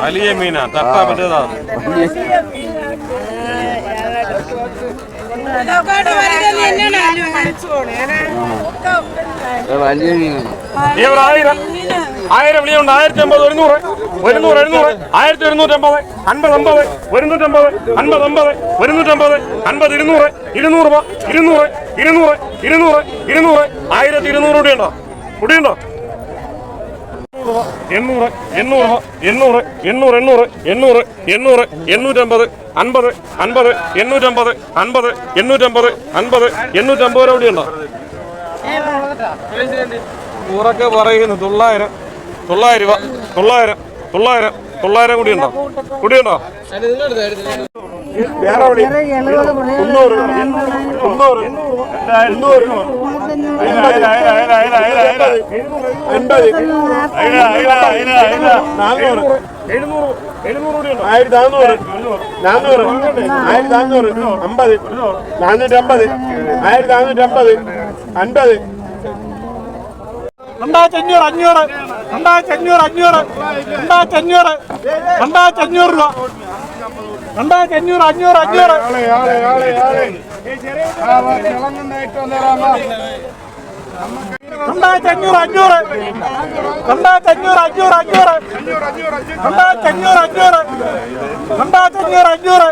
വലിയ മീനാ തട്ട പറ്റതാ. വലിയ മീനാണ് ഇവിടെ ആയിരം ആയിരം വിളിയുണ്ട് ആയിരത്തി അമ്പത് ഒരുന്നൂറ് ഒരുന്നൂറ് എഴുന്നൂറ് ആയിരത്തി ഒരുന്നൂറ്റമ്പത് അൻപത് അമ്പത് ഒരുന്നൂറ്റമ്പത് അൻപത് അമ്പത് ഒരുന്നൂറ്റമ്പത് അൻപത് ഇരുന്നൂറ് ഇരുന്നൂറ് രൂപ ഇരുന്നൂറ് ഇരുന്നൂറ് ഇരുന്നൂറ് ഇരുന്നൂറ് ആയിരത്തി ഇരുന്നൂറ് കൂടിയുണ്ടോ കൂടിയുണ്ടോ എണ്ണൂറ് എണ്ണൂറ് എണ്ണൂറ് എണ്ണൂറ്. എണ്ണൂറ് എണ്ണൂറ് എണ്ണൂറ് എണ്ണൂറ്റമ്പത് അൻപത് അൻപത് എണ്ണൂറ്റമ്പത് അൻപത് എണ്ണൂറ്റമ്പത് അൻപത് എണ്ണൂറ്റമ്പത് രൂപ കൂടിയുണ്ടോ ഉറക്കെ പറയുന്നു. തൊള്ളായിരം തൊള്ളായിരം രൂപ തൊള്ളായിരം തൊള്ളായിരം തൊള്ളായിരം കൂടി ഉണ്ടോ വേറെ വിളി. മുന്നൂറ് മുന്നൂറ് എണ്ണൂറ്. എൺപത്. നാനൂറ്. ആയിരത്തി നാനൂറ്. നാനൂറ്. ആയിരത്തി നാനൂറ്. അമ്പത്. നാനൂറ്റി അമ്പത്. ആയിരത്തി നാനൂറ്റി അമ്പത്. അൻപത്. രണ്ടായിരത്തി അഞ്ഞൂറ് അഞ്ഞൂറ്. രണ്ടായിരത്തി അഞ്ഞൂറ് അഞ്ഞൂറ്. രണ്ടായിരത്തി അഞ്ഞൂറ്. രണ്ടായിരത്തി അഞ്ഞൂറ് രൂപ. രണ്ടായിരത്തി അഞ്ഞൂറ് അഞ്ഞൂറ് അഞ്ഞൂറ്. രണ്ടായിരത്തി അഞ്ഞൂറ് അഞ്ഞൂറ് രണ്ടായിരത്തി അഞ്ഞൂറ് അഞ്ഞൂറ് അഞ്ഞൂറ് രണ്ടായിരത്തി അഞ്ഞൂറ് അഞ്ഞൂറ് രണ്ടായിരത്തി അഞ്ഞൂറ് അഞ്ഞൂറ്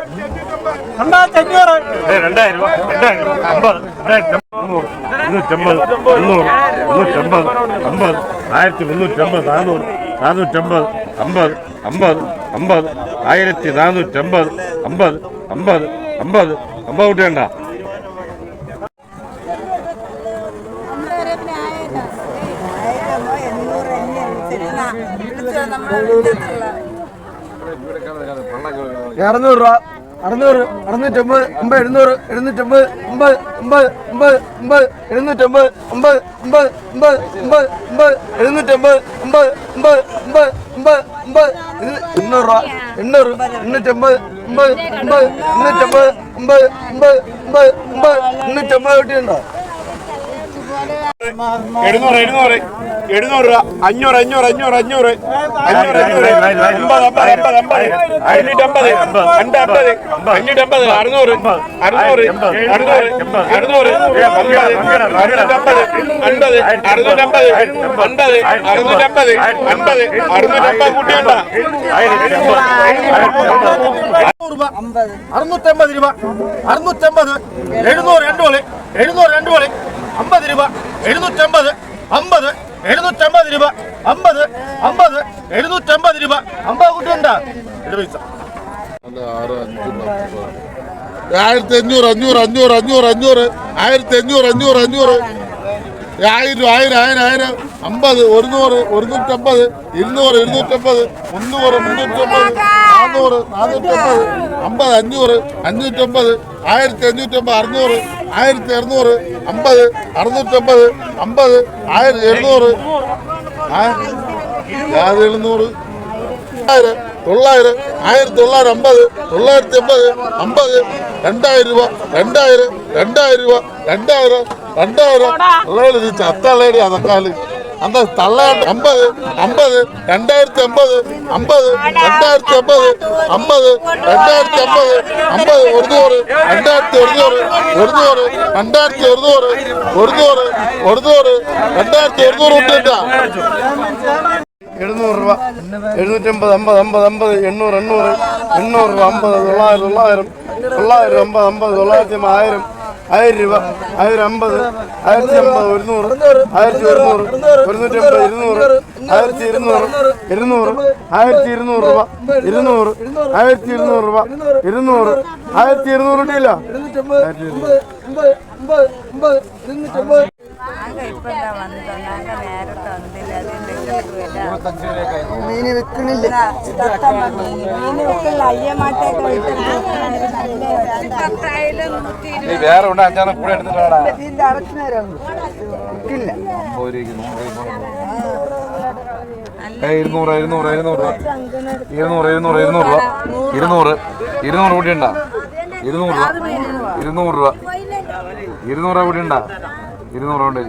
രണ്ടായിരത്തി അഞ്ഞൂറ് രണ്ടായിരം രൂപ രണ്ടായിരം രൂപ അമ്പത് രണ്ടായിരത്തി മുന്നൂറ് മുന്നൂറ്റമ്പത് മുന്നൂറ് മുന്നൂറ്റമ്പത് അമ്പത് ആയിരത്തി മുന്നൂറ്റമ്പത് നാനൂറ് നാനൂറ്റമ്പത് അമ്പത് അമ്പത് അമ്പത് ആയിരത്തി നാനൂറ്റമ്പത് അമ്പത് അമ്പത് അമ്പത് അമ്പത് കൂട്ടിയണ്ട അറുന്നൂറ് രൂപ അറുന്നൂറ് അറുന്നൂറ്റമ്പത് അമ്പത് എഴുന്നൂറ് എഴുന്നൂറ്റമ്പത് അമ്പത് അമ്പത് അമ്പത് അമ്പത് എഴുന്നൂറ്റമ്പത് അമ്പത് അമ്പത് അമ്പത് അമ്പത് അമ്പത് എഴുന്നൂറ്റമ്പത് അമ്പത് അമ്പത് അമ്പത് അമ്പത് അമ്പത് എണ്ണൂറ് രൂപ എണ്ണൂറ് എണ്ണൂറ്റമ്പത് അമ്പത് അമ്പത് എണ്ണൂറ്റമ്പത് അമ്പത് അമ്പത് അമ്പത് അമ്പത് എണ്ണൂറ്റമ്പത് കിട്ടിയുണ്ടോ എഴുന്നൂറ് എഴുന്നൂറ്. എഴുന്നൂറ് രൂപ. അഞ്ഞൂറ് അഞ്ഞൂറ് അഞ്ഞൂറ് അഞ്ഞൂറ്. അഞ്ഞൂറ് അഞ്ഞൂറ്. അമ്പത് അമ്പത് അമ്പത് അമ്പത്. അഞ്ഞൂറ്റമ്പത് അമ്പത്. അഞ്ഞൂറ്റമ്പത് അറുന്നൂറ്. അറുന്നൂറ്. അറുന്നൂറ്. അറുന്നൂറ്. അറുന്നൂറ്റമ്പത് അൻപത്. അറുന്നൂറ്റമ്പത് അൻപത്. അറുന്നൂറ്റമ്പത് അൻപത്. അറുന്നൂറ്റമ്പത് കൂട്ടിയുണ്ടോ. അറുന്നൂറ്റമ്പത് രൂപ. അറുന്നൂറ്റമ്പത്. എഴുന്നൂറ് രണ്ട് വളി എഴുന്നൂറ് രണ്ട് വിളി അമ്പത് രൂപ എഴുന്നൂറ്റമ്പത് അമ്പത് എഴുന്നൂറ്റമ്പത് രൂപ അമ്പത് അമ്പത് എഴുന്നൂറ്റമ്പത് രൂപ. അമ്പത് കുട്ടിയുണ്ടാ പൈസ. ആയിരത്തി അഞ്ഞൂറ് അഞ്ഞൂറ് അഞ്ഞൂറ് അഞ്ഞൂറ് അഞ്ഞൂറ്. ആയിരത്തി അഞ്ഞൂറ് അഞ്ഞൂറ് അഞ്ഞൂറ്. ആയിരം ആയിരം ആയിരം ആയിരം. അമ്പത് ഒരുന്നൂറ് ഒരുന്നൂറ്റമ്പത് ഇരുന്നൂറ് ഇരുന്നൂറ്റമ്പത് മുന്നൂറ് മുന്നൂറ്റമ്പത് നാനൂറ് നാനൂറ്റമ്പത് അമ്പത് അഞ്ഞൂറ് അഞ്ഞൂറ്റമ്പത് ആയിരത്തി അഞ്ഞൂറ്റമ്പത് അറുന്നൂറ് ആയിരത്തി അറുന്നൂറ് അമ്പത് അറുന്നൂറ്റമ്പത് അമ്പത് ആയിരത്തി എഴുന്നൂറ് ആയിരത്തി എഴുന്നൂറ് ആയിരം തൊള്ളായിരം ആയിരത്തി തൊള്ളായിരം അമ്പത് തൊള്ളായിരത്തി അമ്പത് അമ്പത് രണ്ടായിരം രൂപ രണ്ടായിരം രണ്ടായിരം രൂപ രണ്ടായിരം ரெண்டாயிரம் நல்ல இருந்துச்சு அத்தாலேடி அதக்காலு அந்த தள்ளாண்டு ஐம்பது ஐம்பது ரெண்டாயிரத்தி ஐம்பது ஐம்பது ரெண்டாயிரத்தி ஐம்பது ஐம்பது ரெண்டாயிரத்தி ஐம்பது ஐம்பது ஒரு தூறு ரெண்டாயிரத்தி ஒரு தூறு ஒரு தூறு ரெண்டாயிரத்தி ஒரு தூறு ஒரு தூறு ஒரு தூறு ரெண்டாயிரத்தி ஒரு தூறு விட்டுட்டா எழுநூறுரூவா எழுநூற்றம்பது ஐம்பது ஐம்பது ஐம்பது எண்ணூறு எண்ணூறு எண்ணூறுரூவா ஐம்பது தொள்ளாயிரம் தொள்ளாயிரம் தொள்ளாயிரம் ஐம்பது ஐம்பது தொள்ளாயிரத்தி ஆயிரம் ആയിരം രൂപ ആയിരം അമ്പത് ആയിരത്തി അമ്പത് ഒരുന്നൂറ് ആയിരത്തി ഒരുന്നൂറ് ഒരുന്നൂറ്റി അമ്പത് ഇരുന്നൂറ് ആയിരത്തി ഇരുന്നൂറ് ഇരുന്നൂറ് ആയിരത്തി ഇരുന്നൂറ് രൂപ ഇരുന്നൂറ് ആയിരത്തി ഇരുന്നൂറ് രൂപ ഇരുന്നൂറ് ആയിരത്തി ഇരുന്നൂറ് കിട്ടിയില്ല ആയിരത്തി ഇരുന്നൂറ് മീന് വിൽക്കണില്ല വേറെ ഉണ്ട് അഞ്ചാറ് കൂടെ എടുത്തിട്ടാടാ വിൽക്കില്ല. ഇരുന്നൂറ് ഇരുന്നൂറ്. ഇരുന്നൂറ് രൂപ. ഇരുന്നൂറ് ഇരുന്നൂറ് ഇരുന്നൂറ് രൂപ. ഇരുന്നൂറ് ഇരുന്നൂറ് കൂടി ഉണ്ടാ? ഇരുന്നൂറ് രൂപ. ഇരുന്നൂറ് രൂപ. ഇരുന്നൂറ് രൂപ കൂടി ഉണ്ടാ? ഇരുന്നൂറ് കൊണ്ട്